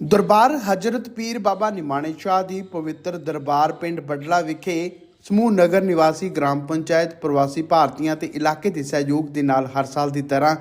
ਦਰਬਾਰ ਹਜ਼ਰਤ ਪੀਰ ਬਾਬਾ ਨਿਮਾਣੇ ਸ਼ਾਹ ਦੀ ਪਵਿੱਤਰ ਦਰਬਾਰ ਪਿੰਡ ਬਡਲਾ ਵਿਖੇ ਸਮੂਹ ਨਗਰ ਨਿਵਾਸੀ ਗ੍ਰਾਮ ਪੰਚਾਇਤ ਪ੍ਰਵਾਸੀ ਭਾਰਤੀਆਂ ਤੇ ਇਲਾਕੇ ਦੇ ਸਹਿਯੋਗ ਦੇ ਨਾਲ ਹਰ ਸਾਲ ਦੀ ਤਰ੍ਹਾਂ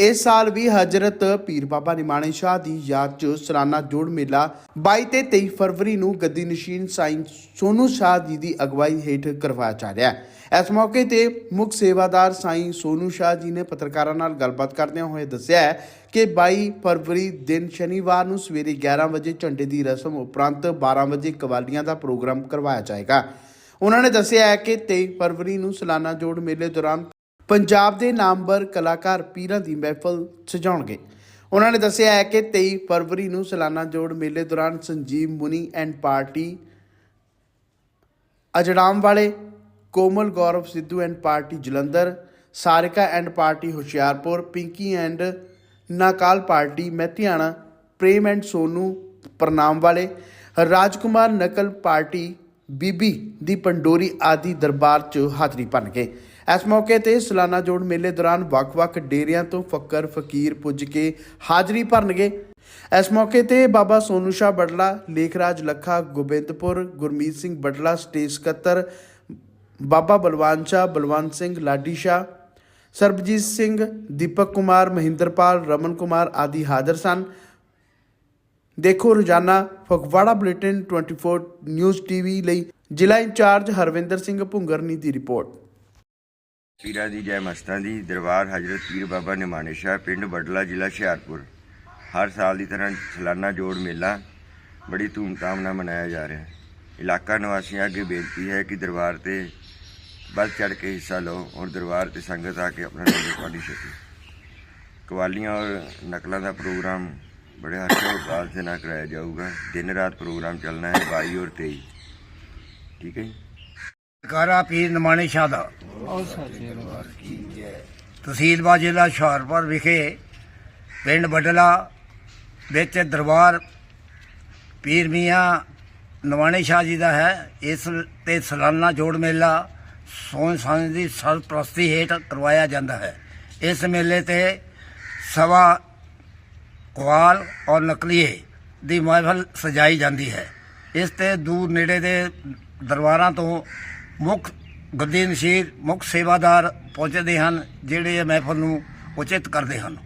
ਇਸ ਸਾਲ ਵੀ ਹਜ਼ਰਤ ਪੀਰ ਬਾਬਾ ਨਿਮਾਣੇ ਸ਼ਾਹ ਦੀ ਯਾਦ 'ਚ ਸਾਲਾਨਾ ਜੋੜ ਮੇਲਾ 22 ਤੇ 23 ਫਰਵਰੀ ਨੂੰ ਗੱਦੀ ਨਸ਼ੀਨ ਸਾਈਂ ਸੋਨੂ ਸ਼ਾਹ ਜੀ ਦੀ ਅਗਵਾਈ ਹੇਠ ਕਰਵਾਇਆ ਜਾ ਰਿਹਾ ਹੈ। ਇਸ ਮੌਕੇ ਤੇ ਮੁੱਖ ਸੇਵਾਦਾਰ ਸਾਈਂ ਸੋਨੂ ਸ਼ਾਹ ਜੀ ਨੇ ਪੱਤਰਕਾਰਾਂ ਨਾਲ ਗੱਲਬਾਤ ਕਰਦਿਆਂ ਹੋਏ ਦੱਸਿਆ ਹੈ ਕਿ 22 ਫਰਵਰੀ ਦਿਨ ਸ਼ਨੀਵਾਰ ਨੂੰ ਸਵੇਰੇ 11 ਵਜੇ ਝੰਡੇ ਦੀ ਰਸਮ ਉਪਰੰਤ 12 ਵਜੇ ਕਵਾਲੀਆਂ ਦਾ ਪ੍ਰੋਗਰਾਮ ਕਰਵਾਇਆ ਜਾਏਗਾ। ਉਹਨਾਂ ਨੇ ਦੱਸਿਆ ਹੈ ਕਿ 23 ਫਰਵਰੀ ਨੂੰ ਸਾਲਾਨਾ ਜੋੜ ਮੇਲੇ ਦੌਰਾਨ ਪੰਜਾਬ ਦੇ ਨਾਮਵਰ ਕਲਾਕਾਰ ਪੀਰਾਂ ਦੀ ਮਹਿਫਲ ਸਜਾਉਣਗੇ। ਉਹਨਾਂ ਨੇ ਦੱਸਿਆ ਹੈ ਕਿ 23 ਫਰਵਰੀ ਨੂੰ ਸਾਲਾਨਾ ਜੋੜ ਮੇਲੇ ਦੌਰਾਨ ਸੰਜੀਵ ਮੁਨੀ ਐਂਡ ਪਾਰਟੀ ਅਜੜਾਮ ਵਾਲੇ Komal Gaurav Sidhu and party Jalandhar, Sarika and party Hoshiarpur, Pinky and ਨਾਕਾਲ party Mehtiana, Prem and Sonu ਪ੍ਰਨਾਮ ਵਾਲੇ ਰਾਜਕੁਮਾਰ ਨਕਲ ਪਾਰਟੀ ਬੀਬੀ ਦੀ ਪੰਡੋਰੀ ਆਦਿ ਦਰਬਾਰ 'ਚ ਹਾਜ਼ਰੀ ਭਰਨਗੇ। ਇਸ ਮੌਕੇ ਤੇ ਸਾਲਾਨਾ ਜੋੜ ਮੇਲੇ ਦੌਰਾਨ ਵੱਖ-ਵੱਖ ਡੇਰਿਆਂ ਤੋਂ ਫੱਕਰ ਫਕੀਰ ਪੁੱਜ ਕੇ ਹਾਜ਼ਰੀ ਭਰਨਗੇ। ਇਸ ਮੌਕੇ ਤੇ ਬਾਬਾ ਸੋਨੂ ਸ਼ਾਹ ਬੜਲਾ ਲੇਖਰਾਜ ਲੱਖਾ, ਗੋਬਿੰਦਪੁਰ, ਗੁਰਮੀਤ ਸਿੰਘ ਬੜਲਾ ਸਟੇਜ ਸਕੱਤਰ, ਬਾਬਾ ਬਲਵਾਨ ਸ਼ਾਹ, ਬਲਵੰਤ ਸਿੰਘ ਲਾਡੀ ਸ਼ਾਹ, ਸਰਬਜੀਤ ਸਿੰਘ, ਦੀਪਕ ਕੁਮਾਰ, ਮਹਿੰਦਰਪਾਲ, ਰਮਨ ਕੁਮਾਰ ਆਦਿ ਹਾਜ਼ਰ ਸਨ। ਦੇਖੋ ਰੋਜ਼ਾਨਾ ਫਗਵਾੜਾ ਬੁਲੇਟਿਨ 24 ਨਿਊਜ਼ ਟੀਵੀ ਲਈ ਜ਼ਿਲ੍ਹਾ ਇੰਚਾਰਜ ਹਰਵਿੰਦਰ ਸਿੰਘ ਭੁੰਗਰਨੀ ਦੀ ਰਿਪੋਰਟ। ਪੀਰਾਂ ਦੀ ਜੈ ਮਸਤਾਂ ਦੀ ਦਰਬਾਰ ਹਜ਼ਰਤ ਪੀਰ ਬਾਬਾ ਨਿਮਾਣੇ ਸ਼ਾਹ ਪਿੰਡ ਬਡਲਾ ਜ਼ਿਲ੍ਹਾ ਹੁਸ਼ਿਆਰਪੁਰ। ਹਰ ਸਾਲ ਦੀ ਤਰ੍ਹਾਂ ਸਾਲਾਨਾ ਜੋੜ ਮੇਲਾ ਬੜੀ ਧੂਮਧਾਮ ਨਾਲ ਮਨਾਇਆ ਜਾ ਰਿਹਾ ਹੈ। ਇਲਾਕਾ ਨਿਵਾਸੀਆਂ ਅੱਗੇ ਬੇਨਤੀ ਹੈ ਕਿ ਦਰਬਾਰ ਤੇ ਵੱਧ ਚੜ ਕੇ ਹਿੱਸਾ ਲਓ ਔਰ ਦਰਬਾਰ ਤੇ ਸੰਗਤ ਆ ਕੇ ਆਪਣਾ ਲੰਗਰ ਪਾਣੀ ਛਕੇ। ਕਵਾਲੀਆਂ ਔਰ ਨਕਲਾਂ ਦਾ ਪ੍ਰੋਗਰਾਮ ਬੜੇ ਹਰਸ਼ੋਲਲਾਸ ਦੇ ਨਾਲ ਕਰਾਇਆ ਜਾਊਗਾ। ਦਿਨ ਰਾਤ ਪ੍ਰੋਗਰਾਮ ਚੱਲਣਾ ਹੈ 22 ਔਰ 23 ਠੀਕ ਹੈ ਜੀ? ਕਾਰਾ ਪੀਰ ਨਿਮਾਣੇ ਸ਼ਾਹ ਦਾ ਤਹਿਸੀਲ ਬਾ ਜ਼ਿਲ੍ਹਾ ਹੁਸ਼ਿਆਰਪੁਰ ਵਿਖੇ ਪਿੰਡ ਬਡਲਾ ਵਿੱਚ ਦਰਬਾਰ ਪੀਰ ਮੀਆਂ ਨਵਾਣੇ ਸ਼ਾਹ ਜੀ ਦਾ ਹੈ। ਇਸ ਤੇ ਸਾਲਾਨਾ ਜੋੜ ਮੇਲਾ ਸੋਨ ਸਾਂਝ ਦੀ ਸਰਪ੍ਰਸਤੀ ਹੇਠ ਕਰਵਾਇਆ ਜਾਂਦਾ ਹੈ। ਇਸ ਮੇਲੇ ਤੇ ਸਵਾ ਕਵਾਲ ਔਰ ਨਕਲੀਏ ਦੀ ਮਹਿਫਲ ਸਜਾਈ ਜਾਂਦੀ ਹੈ। ਇਸ ਤੇ ਦੂਰ ਨੇੜੇ ਦੇ ਦਰਬਾਰਾਂ ਤੋਂ ਮੁੱਖ ਗੱਦੀ ਨਸ਼ੀਰ ਮੁੱਖ ਸੇਵਾਦਾਰ ਪਹੁੰਚਦੇ ਹਨ ਜਿਹੜੇ ਇਹ ਮਹਿਫਲ ਨੂੰ ਉਚਿਤ ਕਰਦੇ ਹਨ।